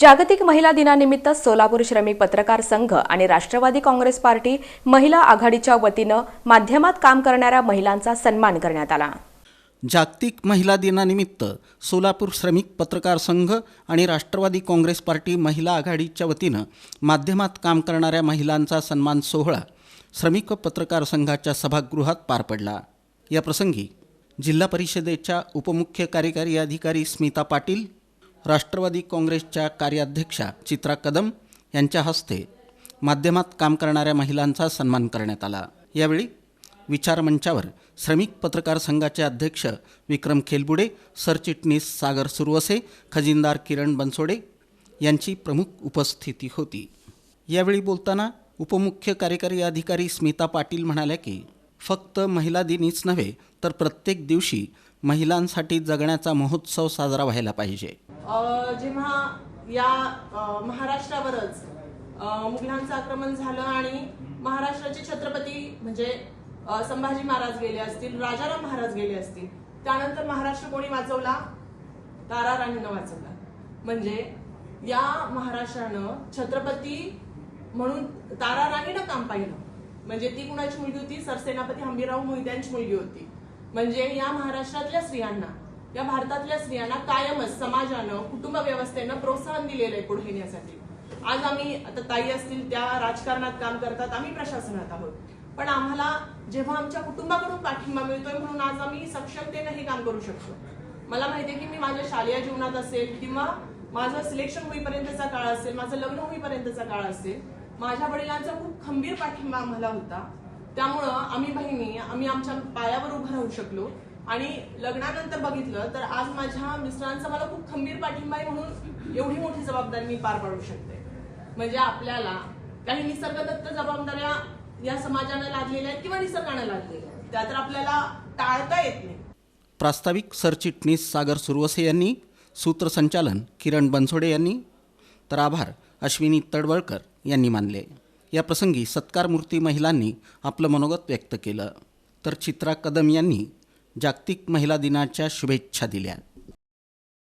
जागतिक महिला दिनानिमित्त सोलापूर श्रमिक पत्रकार संघ आणि राष्ट्रवादी काँग्रेस पार्टी महिला आघाडीच्या वतीनं माध्यमात काम करणाऱ्या महिलांचा सन्मान करण्यात आला. जागतिक महिला दिनानिमित्त सोलापूर श्रमिक पत्रकार संघ आणि राष्ट्रवादी काँग्रेस पार्टी महिला आघाडीच्या वतीनं माध्यमात काम करणाऱ्या महिलांचा सन्मान सोहळा श्रमिक पत्रकार संघाच्या सभागृहात पार पडला. या प्रसंगी जिल्हा परिषदेच्या उपमुख्य कार्यकारी अधिकारी स्मिता पाटील राष्ट्रवादी काँग्रेसच्या कार्याध्यक्षा चित्रा कदम यांच्या हस्ते माध्यमात काम करणाऱ्या महिलांचा सन्मान करण्यात आला. यावेळी विचारमंचावर श्रमिक पत्रकार संघाचे अध्यक्ष विक्रम खेलबुडे सरचिटणीस सागर सुरवसे खजिनदार किरण बनसोडे यांची प्रमुख उपस्थिती होती. यावेळी बोलताना उपमुख्य कार्यकारी अधिकारी स्मिता पाटील म्हणाल्या की फक्त महिला दिनीच नव्हे तर प्रत्येक दिवशी महिलांसाठी जगण्याचा महोत्सव साजरा व्हायला पाहिजे. जेव्हा या महाराष्ट्रावरच मुघलांचं आक्रमण झालं आणि महाराष्ट्राचे छत्रपती म्हणजे संभाजी महाराज गेले असतील राजाराम महाराज गेले असतील त्यानंतर महाराष्ट्र कोणी वाचवला? तारा राणीनं वाचवला. म्हणजे या महाराष्ट्रानं छत्रपती म्हणून तारा राणीनं काम पाहिलं. म्हणजे ती कुणाची मुलगी होती? सरसेनापती हंबीराव मोहित्यांची मुलगी होती. म्हणजे या महाराष्ट्रातल्या स्त्रियांना या भारतातल्या स्त्रियांना कायमच समाजानं कुटुंब व्यवस्थेनं प्रोत्साहन दिलेलं आहे पुढे येण्यासाठी आज आम्ही आता ताई असतील त्या राजकारणात काम करतात आम्ही प्रशासनात आहोत. पण आम्हाला जेव्हा आमच्या कुटुंबाकडून पाठिंबा मिळतोय म्हणून आज आम्ही सक्षमतेनं हे काम करू शकतो. मला माहितीये की मी माझ्या शालेय जीवनात असेल किंवा माझं सिलेक्शन होईपर्यंतचा काळ असेल माझं लग्न होईपर्यंतचा काळ असेल माझ्या वडिलांचा खूप खंबीर पाठिंबा आम्हाला होता. त्यामुळं आम्ही बहिणी आम्ही आमच्या पायावर उभं राहू शकलो. आणि लग्नानंतर बघितलं तर आज माझ्या मिस्टरांचा मला खूप खंबीर पाठिंबा आहे म्हणून एवढी मोठी जबाबदारी मी पार पाडू शकते. म्हणजे आपल्याला काही निसर्गदत्त जबाबदाऱ्या या समाजानं लादलेल्या आहेत किंवा निसर्गानं लादलेल्या आहेत. त्या तर आपल्याला टाळता येत नाही. प्रास्ताविक सरचिटणीस सागर सुरवसे यांनी सूत्रसंचालन किरण बनसोडे यांनी तर आभार अश्विनी तडवळकर यांनी मानले. या प्रसंगी सत्कारमूर्ती महिलांनी आपलं मनोगत व्यक्त केलं. तर चित्रा कदम यांनी जागतिक महिला दिनाच्या शुभेच्छा दिल्या.